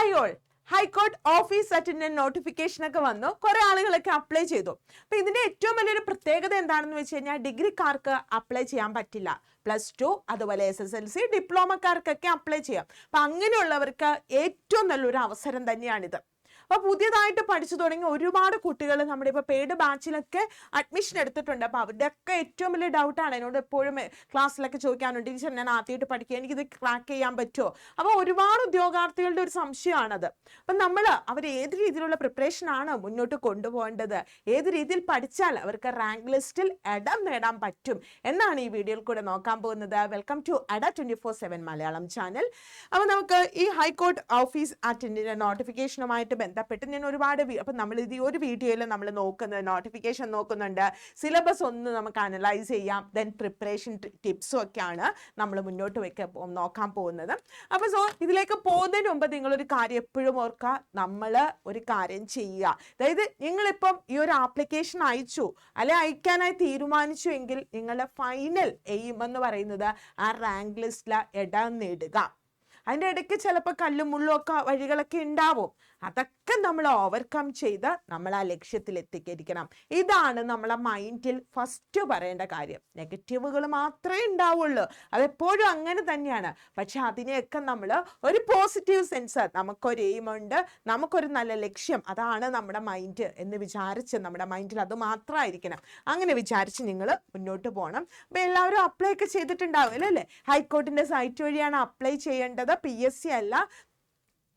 Hi all high court office attendant notification ഒക്കെ വന്നു. കുറെ ആളുകളൊക്കെ അപ്ലൈ ചെയ്തു. അപ്പൊ ഇതിന്റെ ഏറ്റവും വലിയൊരു പ്രത്യേകത എന്താണെന്ന് വെച്ച് കഴിഞ്ഞാൽ ഡിഗ്രിക്കാർക്ക് അപ്ലൈ ചെയ്യാൻ പറ്റില്ല. പ്ലസ് ടു അതുപോലെ എസ് എസ് എൽ സി ഡിപ്ലോമക്കാർക്കൊക്കെ അപ്ലൈ ചെയ്യാം. അപ്പൊ അങ്ങനെയുള്ളവർക്ക് ഏറ്റവും നല്ലൊരു അവസരം തന്നെയാണിത്. അപ്പൊ പുതിയതായിട്ട് പഠിച്ചു തുടങ്ങി ഒരുപാട് കുട്ടികൾ നമ്മുടെ ഇപ്പൊ പെയ്ഡ് ബാച്ചിലൊക്കെ അഡ്മിഷൻ എടുത്തിട്ടുണ്ട്. അപ്പോൾ അവരുടെയൊക്കെ ഏറ്റവും വലിയ ഡൗട്ടാണ് എന്നോട് എപ്പോഴും ക്ലാസ്സിലൊക്കെ ചോദിക്കാനുണ്ട് ടീച്ചർ ഞാൻ ആദ്യമായിട്ട് പഠിക്കുക എനിക്കിത് ക്രാക്ക് ചെയ്യാൻ പറ്റുമോ അപ്പോൾ ഒരുപാട് ഉദ്യോഗാർത്ഥികളുടെ ഒരു സംശയമാണത്. അപ്പൊ നമ്മൾ അവർ ഏത് രീതിയിലുള്ള പ്രിപ്പറേഷൻ ആണ് മുന്നോട്ട് കൊണ്ടുപോകേണ്ടത്? ഏത് രീതിയിൽ പഠിച്ചാൽ അവർക്ക് റാങ്ക് ലിസ്റ്റിൽ ഇടം നേടാൻ പറ്റും? എന്നാണ് ഈ വീഡിയോയിൽ കൂടെ നോക്കാൻ പോകുന്നത്. Welcome to Ada twenty four seven Malayalam channel അപ്പോൾ നമുക്ക് ഈ ഹൈക്കോർട്ട് ഓഫീസ് അറ്റൻഡിന്റെ നോട്ടിഫിക്കേഷനുമായിട്ട് ബന്ധപ്പെട്ട് ഞാൻ ഒരുപാട് അപ്പം നമ്മൾ ഇത് ഒരു വീഡിയോയിൽ നമ്മൾ നോക്കുന്നത് നോട്ടിഫിക്കേഷൻ നോക്കുന്നുണ്ട്. സിലബസ് ഒന്ന് നമുക്ക് അനലൈസ് ചെയ്യാം. ദെൻ പ്രിപ്പറേഷൻ ടിപ്സും ഒക്കെയാണ് നമ്മൾ മുന്നോട്ട് വെക്ക നോക്കാൻ പോകുന്നത്. അപ്പോൾ സോ ഇതിലേക്ക് പോകുന്നതിന് മുമ്പ് നിങ്ങളൊരു കാര്യം എപ്പോഴും ഓർക്കുക നമ്മൾ ഒരു കാര്യം ചെയ്യുക. അതായത് നിങ്ങളിപ്പം ഈ ഒരു ആപ്ലിക്കേഷൻ അയച്ചു. അല്ലെ അയക്കാനായി തീരുമാനിച്ചു എങ്കിൽ നിങ്ങളുടെ ഫൈനൽ എയിം എന്ന് പറയുന്നത് ആ റാങ്ക് ലിസ്റ്റിൽ ഇടം നേടുക. അതിന്റെ ഇടയ്ക്ക് ചിലപ്പോൾ കല്ലും മുള്ളും ഒക്കെ വഴികളൊക്കെ ഉണ്ടാവും. അതൊക്കെ നമ്മൾ ഓവർകം ചെയ്ത് നമ്മൾ ആ ലക്ഷ്യത്തിൽ എത്തിക്കരിക്കണം ഇതാണ് നമ്മളെ മൈൻഡിൽ ഫസ്റ്റ് പറയേണ്ട കാര്യം. നെഗറ്റീവുകൾ മാത്രമേ ഉണ്ടാവുള്ളൂ. അതെപ്പോഴും അങ്ങനെ തന്നെയാണ്. പക്ഷെ അതിനെയൊക്കെ നമ്മൾ ഒരു പോസിറ്റീവ് സെൻസ് നമുക്കൊരു എയിമുണ്ട് നമുക്കൊരു നല്ല ലക്ഷ്യം അതാണ് നമ്മുടെ മൈൻഡ് എന്ന് വിചാരിച്ച് നമ്മുടെ മൈൻഡിൽ അത് മാത്രമായിരിക്കണം. അങ്ങനെ വിചാരിച്ച് നിങ്ങൾ മുന്നോട്ട് പോകണം അപ്പം എല്ലാവരും അപ്ലൈ ഒക്കെ ചെയ്തിട്ടുണ്ടാവും അല്ലേ ഹൈക്കോർട്ടിന്റെ സൈറ്റ് വഴിയാണ് അപ്ലൈ ചെയ്യേണ്ടത്. പി എസ് സി അല്ല.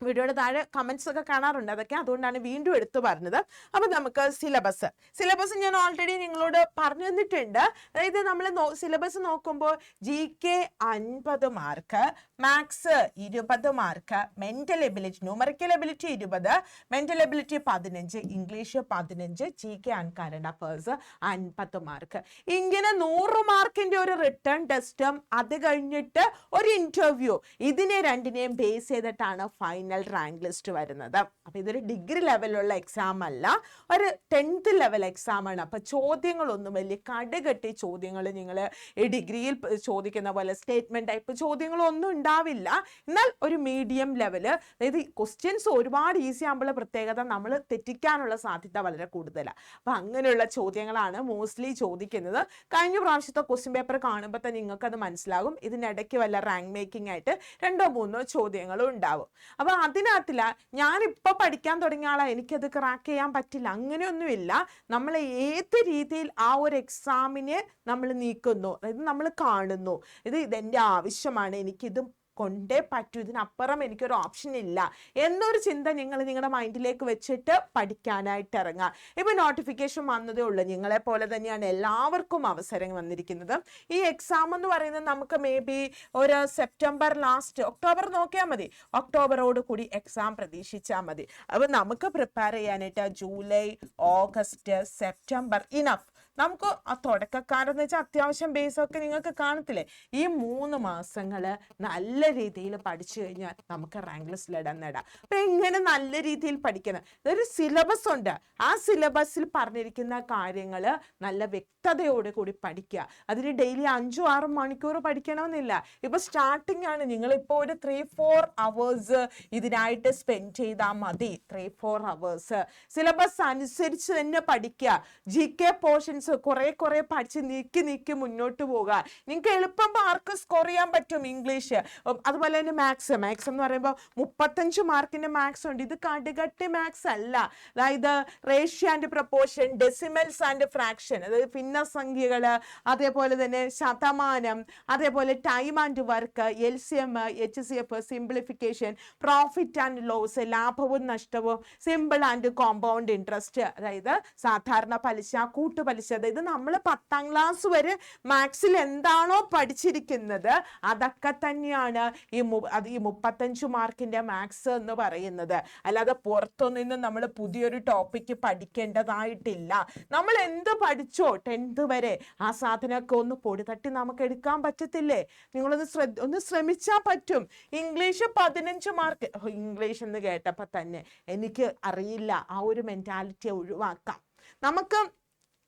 വീഡിയോയുടെ താഴെ കമൻസ് ഒക്കെ കാണാറുണ്ട്. അതൊക്കെ അതുകൊണ്ടാണ് വീണ്ടും എടുത്തു പറഞ്ഞത്. അപ്പം നമുക്ക് സിലബസ് സിലബസ് ഞാൻ ഓൾറെഡി നിങ്ങളോട് പറഞ്ഞു തന്നിട്ടുണ്ട്. അതായത് നമ്മൾ സിലബസ് നോക്കുമ്പോൾ ജി കെ അൻപത് മാർക്ക് മാത്സ് ഇരുപത് mark mental ability numerical ability ഇരുപത് മെന്റൽ എബിലിറ്റി പതിനഞ്ച് ഇംഗ്ലീഷ് പതിനഞ്ച് ജി കെ ആൻഡ് അഫേഴ്സ് അൻപത് മാർക്ക് ഇങ്ങനെ നൂറ് മാർക്കിന്റെ ഒരു റിട്ടേൺ ടെസ്റ്റും അത് കഴിഞ്ഞിട്ട് ഒരു ഇന്റർവ്യൂ ഇതിനെ രണ്ടിനെയും ബേസ് ചെയ്തിട്ടാണ് ഫൈനൽ റാങ്ക് ലിസ്റ്റ് വരുന്നത്. അപ്പോൾ ഇതൊരു ഡിഗ്രി ലെവലുള്ള എക്സാം അല്ല ഒരു ടെൻത്ത് ലെവൽ എക്സാം ആണ്. അപ്പോൾ ചോദ്യങ്ങളൊന്നും വലിയ കടുകട്ടി ചോദ്യങ്ങൾ നിങ്ങൾ ഈ ഡിഗ്രിയിൽ ചോദിക്കുന്ന പോലെ സ്റ്റേറ്റ്മെന്റ് ടൈപ്പ് ചോദ്യങ്ങളൊന്നും ഉണ്ടാവില്ല. എന്നാൽ ഒരു മീഡിയം ലെവൽ അതായത് ക്വസ്റ്റ്യൻസ് ഒരുപാട് ഈസി ആകുമ്പോൾ പ്രത്യേകത നമ്മൾ തെറ്റിക്കാനുള്ള സാധ്യത വളരെ കൂടുതലാണ് അപ്പോൾ അങ്ങനെയുള്ള ചോദ്യങ്ങളാണ് മോസ്റ്റ്ലി ചോദിക്കുന്നത്. കഴിഞ്ഞ പ്രാവശ്യത്തെ ക്വസ്റ്റ്യൻ പേപ്പർ കാണുമ്പോൾ തന്നെ നിങ്ങൾക്കത് മനസ്സിലാകും. ഇതിനിടയ്ക്ക് വല്ല റാങ്ക് മേക്കിംഗ് ആയിട്ട് രണ്ടോ മൂന്നോ ചോദ്യങ്ങളും ഉണ്ടാവും. അപ്പൊ അതിനകത്തില്ല. ഞാനിപ്പോൾ പഠിക്കാൻ തുടങ്ങിയ ആളാ. എനിക്കത് ക്രാക്ക് ചെയ്യാൻ പറ്റില്ല. അങ്ങനെയൊന്നുമില്ല. നമ്മൾ ഏത് രീതിയിൽ ആ ഒരു എക്സാമിനെ നമ്മൾ നീക്കുന്നു. അതായത് നമ്മൾ കാണുന്നു. ഇത് ഇതെന്റെ ആവശ്യമാണ്. എനിക്കിത് കൊണ്ടേ പറ്റൂ. ഇതിനപ്പുറം എനിക്കൊരു ഓപ്ഷൻ ഇല്ല. എന്നൊരു ചിന്ത നിങ്ങൾ നിങ്ങളുടെ മൈൻഡിലേക്ക് വെച്ചിട്ട് പഠിക്കാനായിട്ട് ഇറങ്ങുക. ഇപ്പോൾ നോട്ടിഫിക്കേഷൻ വന്നതേ ഉള്ളൂ. നിങ്ങളെ പോലെ തന്നെയാണ് എല്ലാവർക്കും അവസരം വന്നിരിക്കുന്നത്. ഈ എക്സാം എന്ന് പറയുന്നത് നമുക്ക് മേ ബി ഒരു സെപ്റ്റംബർ ലാസ്റ്റ് ഒക്ടോബർ നോക്കിയാൽ മതി. ഒക്ടോബറോട് കൂടി എക്സാം പ്രതീക്ഷിച്ചാൽ മതി. അപ്പോൾ നമുക്ക് പ്രിപ്പയർ ചെയ്യാനായിട്ട് ജൂലൈ ഓഗസ്റ്റ് സെപ്റ്റംബർ ഇനഫ് നമുക്ക് ആ തുടക്കക്കാരെന്ന് വെച്ചാൽ അത്യാവശ്യം ബേസൊക്കെ നിങ്ങൾക്ക് കാണത്തില്ലേ? ഈ മൂന്ന് മാസങ്ങൾ നല്ല രീതിയിൽ പഠിച്ചു കഴിഞ്ഞാൽ നമുക്ക് റാങ്ക് ലിസ്റ്റിൽ ഇടാൻ നേടാം. അപ്പം എങ്ങനെ നല്ല രീതിയിൽ പഠിക്കണം? ഇതൊരു സിലബസ് ഉണ്ട്. ആ സിലബസിൽ പറഞ്ഞിരിക്കുന്ന കാര്യങ്ങൾ നല്ല വ്യക്തതയോടെ കൂടി പഠിക്കുക. അതിന് ഡെയിലി അഞ്ചോ ആറും മണിക്കൂർ പഠിക്കണമെന്നില്ല. ഇപ്പം സ്റ്റാർട്ടിംഗ് ആണ്. നിങ്ങളിപ്പോൾ ഒരു ത്രീ ഫോർ അവേഴ്സ് ഇതിനായിട്ട് സ്പെൻഡ് ചെയ്താൽ മതി. ത്രീ ഫോർ അവേഴ്സ് സിലബസ് അനുസരിച്ച് തന്നെ പഠിക്കുക. ജി കെ പോർഷൻസ് കുറെ കുറെ പഠിച്ച് നീക്കി നീക്കി മുന്നോട്ട് പോകുക നിങ്ങൾക്ക് എളുപ്പം മാർക്ക് സ്കോർ ചെയ്യാൻ പറ്റും ഇംഗ്ലീഷ് അതുപോലെ തന്നെ മാത്സ് മാത്സ് എന്ന് പറയുമ്പോൾ മുപ്പത്തഞ്ച് മാർക്കിന്റെ മാത്സ് ഉണ്ട്. ഇത് കടുകട്ടി മാത്സ് അല്ല. അതായത് ratio and proportion decimals and fraction അതായത് ഭിന്നസംഖ്യകൾ അതേപോലെ തന്നെ ശതമാനം അതേപോലെ time and work L C M H C F simplification profit and loss ലാഭവും നഷ്ടവും സിമ്പിൾ ആൻഡ് കോമ്പൗണ്ട് ഇൻട്രസ്റ്റ് അതായത് സാധാരണ പലിശ കൂട്ടുപലിശ അതായത് നമ്മൾ പത്താം ക്ലാസ് വരെ മാത്സിൽ എന്താണോ പഠിച്ചിരിക്കുന്നത് അതൊക്കെ തന്നെയാണ് ഈ മു- അത് ഈ മുപ്പത്തഞ്ച് മാർക്കിന്റെ മാത്സ് എന്ന് പറയുന്നത്. അല്ലാതെ പുറത്തുനിന്ന് നമ്മൾ പുതിയൊരു ടോപ്പിക്ക് പഠിക്കേണ്ടതായിട്ടില്ല. നമ്മൾ എന്ത് പഠിച്ചോ ടെൻത്ത് വരെ ആ സാധനമൊക്കെ ഒന്ന് പൊടി തട്ടി നമുക്ക് എടുക്കാൻ പറ്റത്തില്ലേ? നിങ്ങളൊന്ന് ശ്രദ്ധ ഒന്ന് ശ്രമിച്ചാൽ പറ്റും. ഇംഗ്ലീഷ് പതിനഞ്ച് മാർക്ക് ഇംഗ്ലീഷ് എന്ന് കേട്ടപ്പോൾ തന്നെ എനിക്ക് അറിയില്ല. ആ ഒരു മെന്റാലിറ്റി ഒഴിവാക്കാം. നമുക്ക്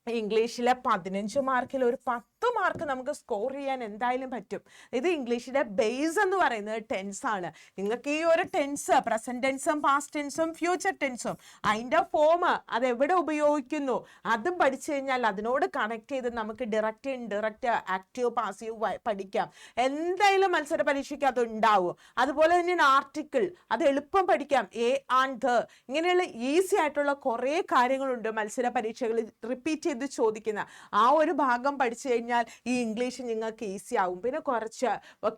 ഇംഗ്ലീഷിലെ പതിനഞ്ച് മാർക്കിൽ ഒരു പത്ത് പത്ത് മാർക്ക് നമുക്ക് സ്കോർ ചെയ്യാൻ എന്തായാലും പറ്റും. ഇത് ഇംഗ്ലീഷിന്റെ ബേസ് എന്ന് പറയുന്നത് ടെൻസ് ആണ്. നിങ്ങൾക്ക് ഈ ഒരു ടെൻസ് പ്രസന്റ് ടെൻസും പാസ്റ്റ് ടെൻസും ഫ്യൂച്ചർ ടെൻസും അതിന്റെ ഫോം അത് എവിടെ ഉപയോഗിക്കുന്നു? അതും പഠിച്ചു കഴിഞ്ഞാൽ അതിനോട് കണക്ട് ചെയ്ത് നമുക്ക് ഡയറക്റ്റ് ഇൻഡയറക്റ്റ് ആക്റ്റീവ് പാസീവ് പഠിക്കാം. എന്തായാലും മത്സര പരീക്ഷയ്ക്ക് അത് ഉണ്ടാവും. അതുപോലെ തന്നെ ആർട്ടിക്കിൾ അത് എളുപ്പം പഠിക്കാം. എ ആൻഡ് ദ ഇങ്ങനെയുള്ള ഈസി ആയിട്ടുള്ള കുറേ കാര്യങ്ങളുണ്ട് മത്സര പരീക്ഷകളിൽ റിപ്പീറ്റ് ചെയ്ത് ചോദിക്കുന്ന. ആ ഒരു ഭാഗം പഠിച്ചു കഴിഞ്ഞാൽ ഈ ഇംഗ്ലീഷ് നിങ്ങൾക്ക് ഈസി ആവും. പിന്നെ കുറച്ച്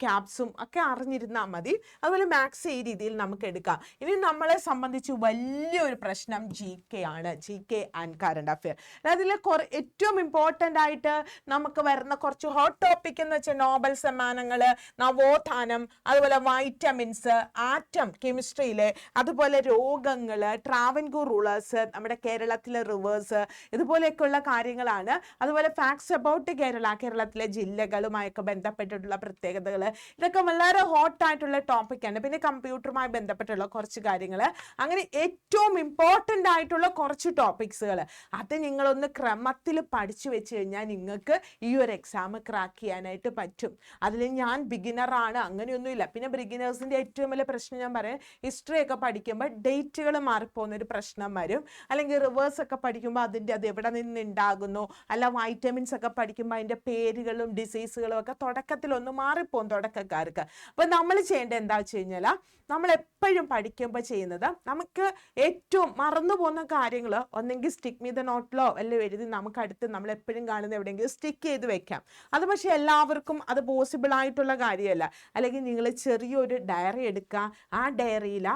ക്യാപ്സും ഒക്കെ അറിഞ്ഞിരുന്നാൽ മതി. അതുപോലെ മാത്സ് ഈ രീതിയിൽ നമുക്ക് എടുക്കാം. ഇനി നമ്മളെ സംബന്ധിച്ച് വലിയൊരു പ്രശ്നം ജി കെ ആണ്. G K and current affair അതിൽ കുറെ ഏറ്റവും ഇമ്പോർട്ടന്റ് ആയിട്ട് നമുക്ക് വരുന്ന കുറച്ച് ഹോട്ട് ടോപ്പിക് എന്ന് വെച്ചാൽ നോബൽ സമ്മാനങ്ങൾ നവോത്ഥാനം അതുപോലെ വൈറ്റമിൻസ് ആറ്റം കെമിസ്ട്രിയിലെ അതുപോലെ രോഗങ്ങൾ ട്രാവൻകൂർ റൂളേഴ്സ് നമ്മുടെ കേരളത്തിലെ റിവേഴ്സ് ഇതുപോലെയൊക്കെയുള്ള കാര്യങ്ങളാണ്. അതുപോലെ ഫാക്ട്സ് അബൌട്ട് കേരള കേരളത്തിലെ ജില്ലകളുമായൊക്കെ ബന്ധപ്പെട്ടിട്ടുള്ള പ്രത്യേകതകൾ ഇതൊക്കെ വളരെ ഹോട്ടായിട്ടുള്ള ടോപ്പിക്കാണ് പിന്നെ കമ്പ്യൂട്ടറുമായി ബന്ധപ്പെട്ടുള്ള കുറച്ച് കാര്യങ്ങൾ അങ്ങനെ ഏറ്റവും ഇമ്പോർട്ടന്റ് ആയിട്ടുള്ള കുറച്ച് ടോപ്പിക്സുകൾ അത് നിങ്ങളൊന്ന് ക്രമത്തിൽ പഠിച്ചു വെച്ച് കഴിഞ്ഞാൽ നിങ്ങൾക്ക് ഈ ഒരു എക്സാം ക്രാക്ക് ചെയ്യാനായിട്ട് പറ്റും. അതിൽ ഞാൻ ബിഗിനറാണ് അങ്ങനെയൊന്നുമില്ല. പിന്നെ ബിഗിനേഴ്സിന്റെ ഏറ്റവും വലിയ പ്രശ്നം ഞാൻ പറയാം. ഹിസ്റ്ററി ഒക്കെ പഠിക്കുമ്പോൾ ഡേറ്റുകൾ മാറിപ്പോകുന്നൊരു പ്രശ്നം വരും. അല്ലെങ്കിൽ റിവേഴ്സ് ഒക്കെ പഠിക്കുമ്പോൾ അതിന്റെ അത് എവിടെ നിന്ന് ഉണ്ടാകുന്നു? അല്ല വൈറ്റമിൻസ് ഒക്കെ പഠിക്കുമ്പോൾ അതിന്റെ പേരുകളും ഡിസീസുകളും ഒക്കെ തുടക്കത്തിലൊന്ന് മാറിപ്പോകും തുടക്കക്കാർക്ക്. അപ്പോൾ നമ്മൾ ചെയ്യേണ്ടത് എന്താ വെച്ച് കഴിഞ്ഞാൽ നമ്മൾ എപ്പോഴും പഠിക്കുമ്പോൾ ചെയ്യുന്നത് നമുക്ക് ഏറ്റവും മറന്നു പോകുന്ന കാര്യങ്ങൾ ഒന്നെങ്കിൽ സ്റ്റിക്ക് മീ ദ നോട്ടിലോ എല്ലാം എഴുതി നമുക്ക് അടുത്ത് നമ്മൾ എപ്പോഴും കാണുന്ന എവിടെയെങ്കിലും സ്റ്റിക്ക് ചെയ്ത് വെക്കാം. അത് പക്ഷേ എല്ലാവർക്കും അത് പോസിബിൾ ആയിട്ടുള്ള കാര്യമല്ല. അല്ലെങ്കിൽ നിങ്ങൾ ചെറിയൊരു ഡയറി എടുക്കുക. ആ ഡയറിയിൽ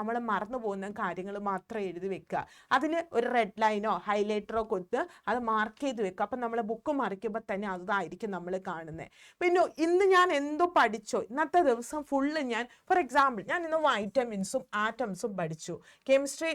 നമ്മൾ മറന്നു പോകുന്ന കാര്യങ്ങൾ മാത്രം എഴുതി വെക്കുക. അതിന് ഒരു റെഡ് ലൈനോ ഹൈലൈറ്ററോ കൊടുത്ത് അത് മാർക്ക് ചെയ്ത് വെക്കുക. അപ്പം നമ്മൾ ബുക്ക് മറിക്കുമ്പോൾ തന്നെ അതായിരിക്കും നമ്മൾ കാണുന്നത് പിന്നെ ഇന്ന് ഞാൻ എന്തോ പഠിച്ചോ? ഇന്നത്തെ ദിവസം ഫുള്ള് ഞാൻ ഫോർ എക്സാമ്പിൾ ഞാൻ ഇന്ന് വൈറ്റമിൻസും ആറ്റംസും പഠിച്ചു. കെമിസ്ട്രി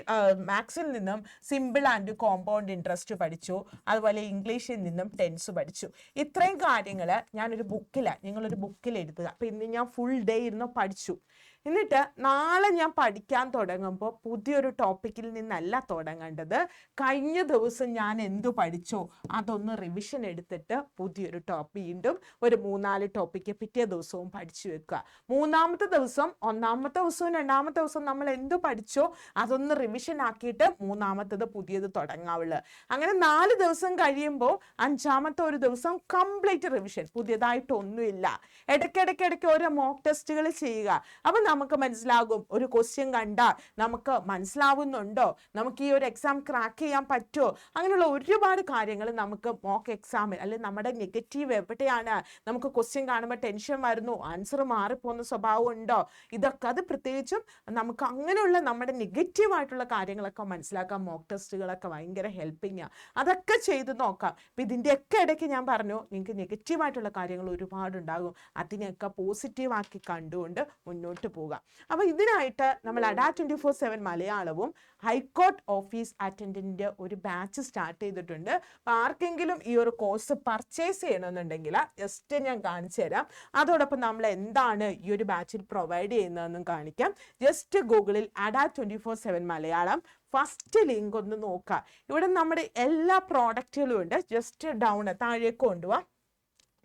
മാത്സിൽ നിന്നും സിമ്പിൾ ആൻഡ് കോമ്പൗണ്ട് ഇൻട്രസ്റ്റ് പഠിച്ചു. അതുപോലെ ഇംഗ്ലീഷിൽ നിന്നും ടെൻസ് പഠിച്ചു. ഇത്രയും കാര്യങ്ങൾ ഞാനൊരു ബുക്കിലാണ് നിങ്ങളൊരു ബുക്കിൽ എഴുതുക. അപ്പം ഇന്ന് ഞാൻ ഫുൾ ഡേ ഇരുന്ന് പഠിച്ചു. എന്നിട്ട് നാളെ ഞാൻ പഠിക്കാൻ തുടങ്ങുമ്പോൾ പുതിയൊരു ടോപ്പിക്കിൽ നിന്നല്ല തുടങ്ങേണ്ടത്. കഴിഞ്ഞ ദിവസം ഞാൻ എന്തു പഠിച്ചോ? അതൊന്ന് റിവിഷൻ എടുത്തിട്ട് പുതിയൊരു ടോപ്പ് വീണ്ടും ഒരു മൂന്നാൽ ടോപ്പിക്ക് പിറ്റേ ദിവസവും പഠിച്ചു വെക്കുക. മൂന്നാമത്തെ ദിവസം ഒന്നാമത്തെ ദിവസവും രണ്ടാമത്തെ ദിവസം നമ്മൾ എന്തു പഠിച്ചോ? അതൊന്ന് റിവിഷൻ ആക്കിയിട്ട് മൂന്നാമത്തത് പുതിയത് തുടങ്ങാവുള്ളൂ. അങ്ങനെ നാല് ദിവസം കഴിയുമ്പോൾ അഞ്ചാമത്തെ ഒരു ദിവസം കംപ്ലീറ്റ് റിവിഷൻ പുതിയതായിട്ടൊന്നുമില്ല ഇടയ്ക്കിടയ്ക്കിടയ്ക്ക് ഓരോ മോക്ക് ടെസ്റ്റുകൾ ചെയ്യുക. അപ്പം നമുക്ക് മനസ്സിലാകും. ഒരു ക്വസ്റ്റ്യൻ കണ്ടാൽ നമുക്ക് മനസ്സിലാവുന്നുണ്ടോ? നമുക്ക് ഈ ഒരു എക്സാം ക്രാക്ക് ചെയ്യാൻ പറ്റുമോ? അങ്ങനെയുള്ള ഒരുപാട് കാര്യങ്ങൾ നമുക്ക് മോക്ക് എക്സാമിൽ അല്ലെങ്കിൽ നമ്മുടെ നെഗറ്റീവ് എവിടെയാണ്? നമുക്ക് ക്വസ്റ്റ്യൻ കാണുമ്പോൾ ടെൻഷൻ വരുന്നു. ആൻസർ മാറിപ്പോകുന്ന സ്വഭാവം ഉണ്ടോ? ഇതൊക്കെ അത് പ്രത്യേകിച്ചും നമുക്ക് അങ്ങനെയുള്ള നമ്മുടെ നെഗറ്റീവ് ആയിട്ടുള്ള കാര്യങ്ങളൊക്കെ മനസ്സിലാക്കാൻ മോക്ക് ടെസ്റ്റുകളൊക്കെ ഭയങ്കര ഹെൽപ്പിംഗ് ആണ് അതൊക്കെ ചെയ്ത് നോക്കാം. അപ്പം ഇതിന്റെയൊക്കെ ഇടയ്ക്ക് ഞാൻ പറഞ്ഞു നിങ്ങൾക്ക് നെഗറ്റീവ് ആയിട്ടുള്ള കാര്യങ്ങൾ ഒരുപാടുണ്ടാകും. അതിനെയൊക്കെ പോസിറ്റീവ് ആക്കി കണ്ടുകൊണ്ട് മുന്നോട്ട് അപ്പോൾ ഇതിനായിട്ട് നമ്മൾ അഡാ ട്വന്റി ഫോർ സെവൻ മലയാളവും ഹൈക്കോർട്ട് ഓഫീസ് അറ്റൻഡന്റിന്റെ ഒരു ബാച്ച് സ്റ്റാർട്ട് ചെയ്തിട്ടുണ്ട്. അപ്പോൾ ആർക്കെങ്കിലും ഈ ഒരു കോഴ്സ് പർച്ചേസ് ചെയ്യണമെന്നുണ്ടെങ്കിൽ ജസ്റ്റ് ഞാൻ കാണിച്ചു തരാം. അതോടൊപ്പം നമ്മൾ എന്താണ് ഈ ഒരു ബാച്ചിൽ പ്രൊവൈഡ് ചെയ്യുന്നതെന്നും കാണിക്കാം. ജസ്റ്റ് ഗൂഗിളിൽ Adda twenty four seven Malayalam first link ഒന്ന് നോക്കുക. ഇവിടെ നമ്മുടെ എല്ലാ പ്രോഡക്റ്റുകളും ഉണ്ട്. ജസ്റ്റ് ഡൗൺ താഴേക്ക് കൊണ്ടുപോവാം.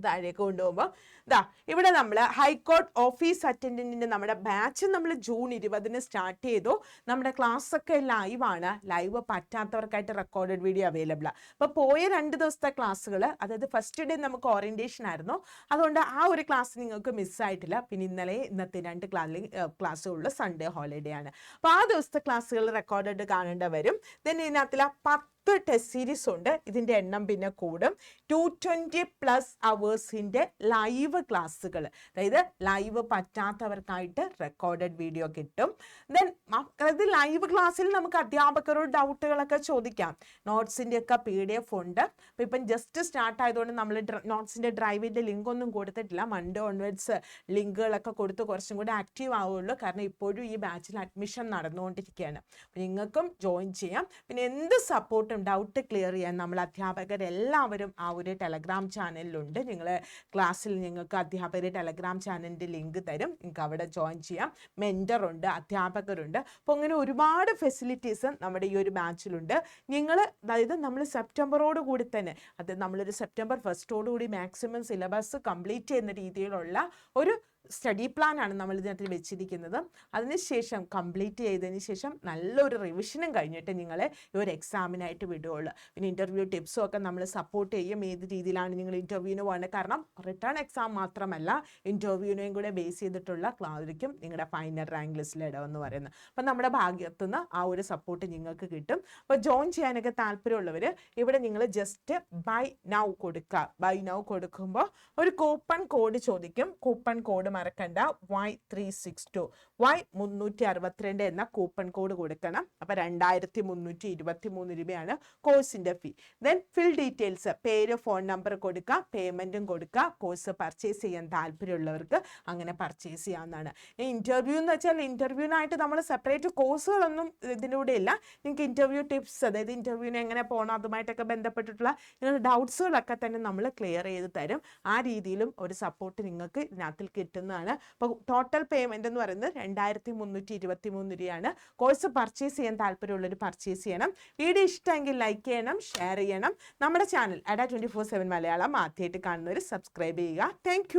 താഴേക്ക് കൊണ്ടുപോകുമ്പോൾ ഇതാ ഇവിടെ നമ്മൾ ഹൈക്കോർട്ട് ഓഫീസ് അറ്റൻഡന്റിന്റെ നമ്മുടെ ബാച്ച് നമ്മൾ ജൂൺ ഇരുപതിന് സ്റ്റാർട്ട് ചെയ്തു. നമ്മുടെ ക്ലാസ് ഒക്കെ ലൈവാണ് ലൈവ് പറ്റാത്തവർക്കായിട്ട് റെക്കോർഡഡ് വീഡിയോ അവൈലബിൾ ആണ് അപ്പോൾ പോയ രണ്ട് ദിവസത്തെ ക്ലാസ്സുകൾ അതായത് ഫസ്റ്റ് ഡേ നമുക്ക് ഓറിയന്റേഷൻ ആയിരുന്നു. അതുകൊണ്ട് ആ ഒരു ക്ലാസ് നിങ്ങൾക്ക് മിസ്സായിട്ടില്ല പിന്നെ ഇന്നലെ ഇന്നത്തെ രണ്ട് ക്ലാസ്സുകളിൽ സൺഡേ ഹോളിഡേ ആണ്. അപ്പോൾ ആ ദിവസത്തെ ക്ലാസ്സുകൾ റെക്കോർഡഡ് കാണേണ്ടി വരും ദെൻ ഇതിനകത്തിൽ പത്ത് ടെസ്റ്റ് സീരീസ് ഉണ്ട്. ഇതിന്റെ എണ്ണം പിന്നെ കൂടും. ടു ട്വന്റി പ്ലസ് അവേഴ്സിന്റെ ലൈവ് ക്ലാസ്സുകൾ അതായത് ലൈവ് പറ്റാത്തവർക്കായിട്ട് റെക്കോർഡഡ് വീഡിയോ കിട്ടും. ദെൻ അതായത് ലൈവ് ക്ലാസ്സിൽ നമുക്ക് അധ്യാപകരോട് ഡൗട്ടുകളൊക്കെ ചോദിക്കാം. നോട്ട്സിന്റെ ഒക്കെ പി ഡി എഫ് ഉണ്ട്. അപ്പോൾ ഇപ്പം ജസ്റ്റ് സ്റ്റാർട്ട് ആയതുകൊണ്ട് നമ്മൾ നോട്ട്സിന്റെ ഡ്രൈവിന്റെ ലിങ്ക് ഒന്നും കൊടുത്തിട്ടില്ല. മൺഡേ ഓൺവേഡ്സ് ലിങ്കുകളൊക്കെ കൊടുത്ത് കുറച്ചും കൂടി ആക്റ്റീവ് ആവുള്ളൂ. കാരണം ഇപ്പോഴും ഈ ബാച്ചിൽ അഡ്മിഷൻ നടന്നുകൊണ്ടിരിക്കുകയാണ്. അപ്പോൾ നിങ്ങൾക്കും ജോയിൻ ചെയ്യാം. പിന്നെ എന്ത് സപ്പോർട്ടും ഡൗട്ട് ക്ലിയർ ചെയ്യാൻ നമ്മൾ അധ്യാപകരെല്ലാവരും ആ ഒരു ടെലഗ്രാം ചാനലിലുണ്ട് നിങ്ങൾ ക്ലാസ്സിൽ നിങ്ങൾക്ക് അധ്യാപകർ ടെലഗ്രാം ചാനലിന്റെ ലിങ്ക് തരും. നിങ്ങൾക്ക് അവിടെ ജോയിൻ ചെയ്യാം. മെന്ററുണ്ട് അധ്യാപകരുണ്ട്. അപ്പോൾ അങ്ങനെ ഒരുപാട് ഫെസിലിറ്റീസ് നമ്മുടെ ഈ ഒരു ബാച്ചിലുണ്ട് നിങ്ങൾ അതായത് നമ്മൾ സെപ്റ്റംബറോട് കൂടി തന്നെ അത് നമ്മളൊരു സെപ്റ്റംബർ ഫസ്റ്റോടുകൂടി മാക്സിമം സിലബസ് കംപ്ലീറ്റ് ചെയ്യുന്ന രീതിയിലുള്ള ഒരു സ്റ്റഡി പ്ലാനാണ് നമ്മൾ ഇതിനകത്ത് വെച്ചിരിക്കുന്നത്. അതിനുശേഷം കംപ്ലീറ്റ് ചെയ്തതിന് ശേഷം നല്ലൊരു റിവിഷനും കഴിഞ്ഞിട്ട് നിങ്ങളെ ഒരു എക്സാമിനായിട്ട് വിടുകയുള്ളൂ. പിന്നെ ഇന്റർവ്യൂ ടിപ്സും ഒക്കെ നമ്മൾ സപ്പോർട്ട് ചെയ്യും. ഏത് രീതിയിലാണ് നിങ്ങൾ ഇന്റർവ്യൂവിന് പോകുന്നത് കാരണം റിട്ടേൺ എക്സാം മാത്രമല്ല ഇന്റർവ്യൂവിനെയും കൂടെ ബേസ് ചെയ്തിട്ടുള്ള ക്ലാരിക്കും നിങ്ങളുടെ ഫൈനൽ റാങ്ക് ലിസ്റ്റിൽ ഇടമെന്ന് പറയുന്നത്. അപ്പം നമ്മുടെ ഭാഗ്യത്തുനിന്ന് ആ ഒരു സപ്പോർട്ട് നിങ്ങൾക്ക് കിട്ടും. അപ്പോൾ ജോയിൻ ചെയ്യാനൊക്കെ താല്പര്യമുള്ളവർ ഇവിടെ നിങ്ങൾ ജസ്റ്റ് ബൈ നൗ കൊടുക്കുക. ബൈ നൗ കൊടുക്കുമ്പോൾ ഒരു കൂപ്പൺ കോഡ് ചോദിക്കും. കൂപ്പൺ കോഡ് മറക്കണ്ട. Y three six two Y മുന്നൂറ്റി അറുപത്തിരണ്ട് എന്ന കൂപ്പൺ കോഡ് കൊടുക്കണം. അപ്പോൾ രണ്ടായിരത്തി മുന്നൂറ്റി ഇരുപത്തി മൂന്ന് രൂപയാണ് കോഴ്സിന്റെ ഫീ ദെൻ ഫിൽ ഡീറ്റെയിൽസ് പേര് ഫോൺ നമ്പർ കൊടുക്കുക പേയ്മെന്റും കൊടുക്കുക കോഴ്സ് പർച്ചേസ് ചെയ്യാൻ താല്പര്യമുള്ളവർക്ക് അങ്ങനെ പർച്ചേസ് ചെയ്യാവുന്നതാണ്. ഇന്റർവ്യൂ എന്ന് വെച്ചാൽ ഇന്റർവ്യൂവിനായിട്ട് നമ്മൾ സെപ്പറേറ്റ് കോഴ്സുകളൊന്നും ഇതിലൂടെ ഇല്ല. നിങ്ങൾക്ക് ഇന്റർവ്യൂ ടിപ്സ് അതായത് ഇന്റർവ്യൂവിന് എങ്ങനെ പോകണം അതുമായിട്ടൊക്കെ ബന്ധപ്പെട്ടിട്ടുള്ള നിങ്ങളുടെ ഡൗട്ട്സുകളൊക്കെ തന്നെ നമ്മൾ ക്ലിയർ ചെയ്ത് തരും. ആ രീതിയിലും ഒരു സപ്പോർട്ട് നിങ്ങൾക്ക് ഇതിനകത്തിൽ കിട്ടുന്നതാണ് അപ്പോൾ ടോട്ടൽ പേയ്മെന്റ് എന്ന് പറയുന്നത് രണ്ടായിരത്തി മുന്നൂറ്റി ഇരുപത്തി മൂന്ന് രൂപയാണ്. കോഴ്സ് പർച്ചേസ് ചെയ്യാൻ താല്പര്യമുള്ളവർ പർച്ചേസ് ചെയ്യണം. വീഡിയോ ഇഷ്ടമെങ്കിൽ ലൈക്ക് ചെയ്യണം ഷെയർ ചെയ്യണം. നമ്മുടെ channel Adda twenty four seven Malayalam ആദ്യമായിട്ട് കാണുന്നവർ സബ്സ്ക്രൈബ് ചെയ്യുക. താങ്ക്